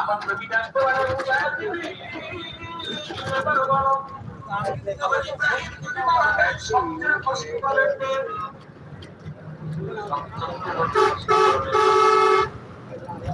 আমার নবীটা আমার ইব্রাহিম যদি মারা যায় কষ্ট করে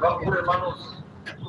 রংপুরের মানুষ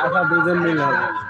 আচ্ছা দুজন মিল হবে।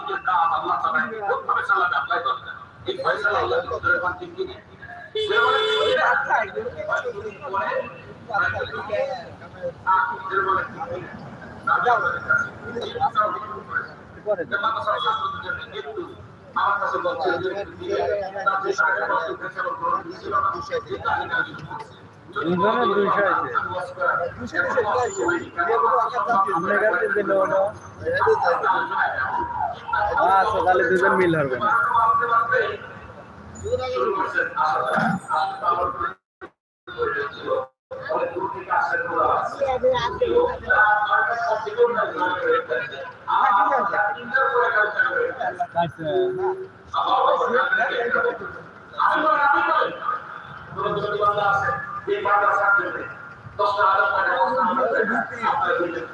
আমার কাছে দুইশো আছে আচ্ছা তাহলে দুজন মিল হবে না।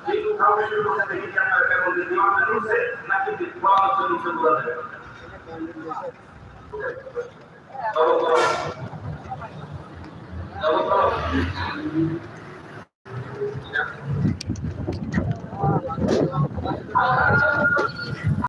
এই উঠাও শুরু করতে দেখি কি আপনার কেমন দিমাগ করছে নাকি Double